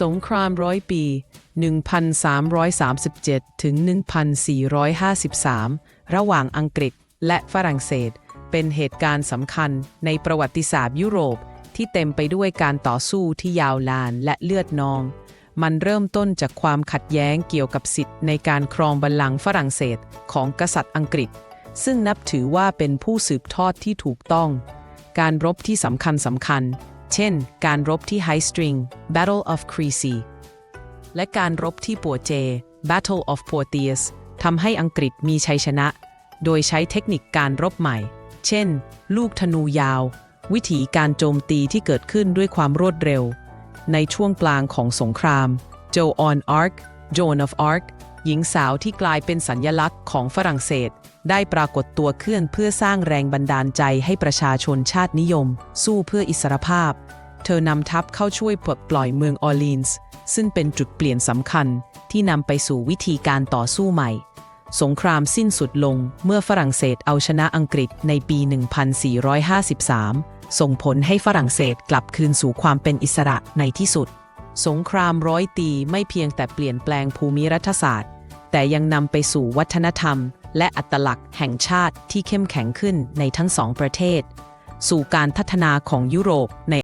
สงครามร้อยปี 1337 ถึง 1453 ระหว่างอังกฤษและฝรั่งเศส เป็นเหตุการณ์สำคัญในประวัติศาสตร์ยุโรป ที่เต็มไปด้วยการต่อสู้ที่ยาวนานและเลือดนอง มันเริ่มต้นจากความขัดแย้งเกี่ยวกับสิทธิ์ในการครองบัลลังก์ฝรั่งเศสของกษัตริย์อังกฤษ ซึ่งนับถือว่าเป็นผู้สืบทอดที่ถูกต้อง การรบที่สำคัญสำคัญ เช่น การรบที่ไฮสตริง Battle of Crecy และการรบที่ปัวเจ Battle of Poitiers ทำให้อังกฤษมีชัยชนะ โดยใช้เทคนิคการรบใหม่ เช่น ลูกธนูยาว วิธีการโจมตีที่เกิดขึ้นด้วยความรวดเร็ว ในช่วงกลางของสงครามโจออนอาร์คโจน of Arc หญิงสาวที่กลายเป็นสัญญลักษณ์ของฝรั่งเศส ได้ปรากฏตัวขึ้นเพื่อสร้างแรงบันดาลใจให้ประชาชนชาตินิยม สู้เพื่ออิสรภาพ เธอนำทัพเข้าช่วยปลดปล่อยเมืองออร์ลีนส์ซึ่งเป็นจุดเปลี่ยนสำคัญที่นำไปสู่วิธีการต่อสู้ใหม่ สงครามสิ้นสุดลงเมื่อฝรั่งเศสเอาชนะอังกฤษในปี 1453 ส่งผลให้ฝรั่งเศสกลับคืนสู่ความเป็นอิสระในที่สุดสงครามร้อยตีไม่เพียงแต่เปลี่ยนแปลงภูมิรัฐศาสตร์ แต่ยังนำไปสู่วัฒนธรรม และอัตลักษณ์แห่งชาติที่เข้มแข็งขึ้นในทั้งสองประเทศ สู่การพัฒนาของยุโรปใน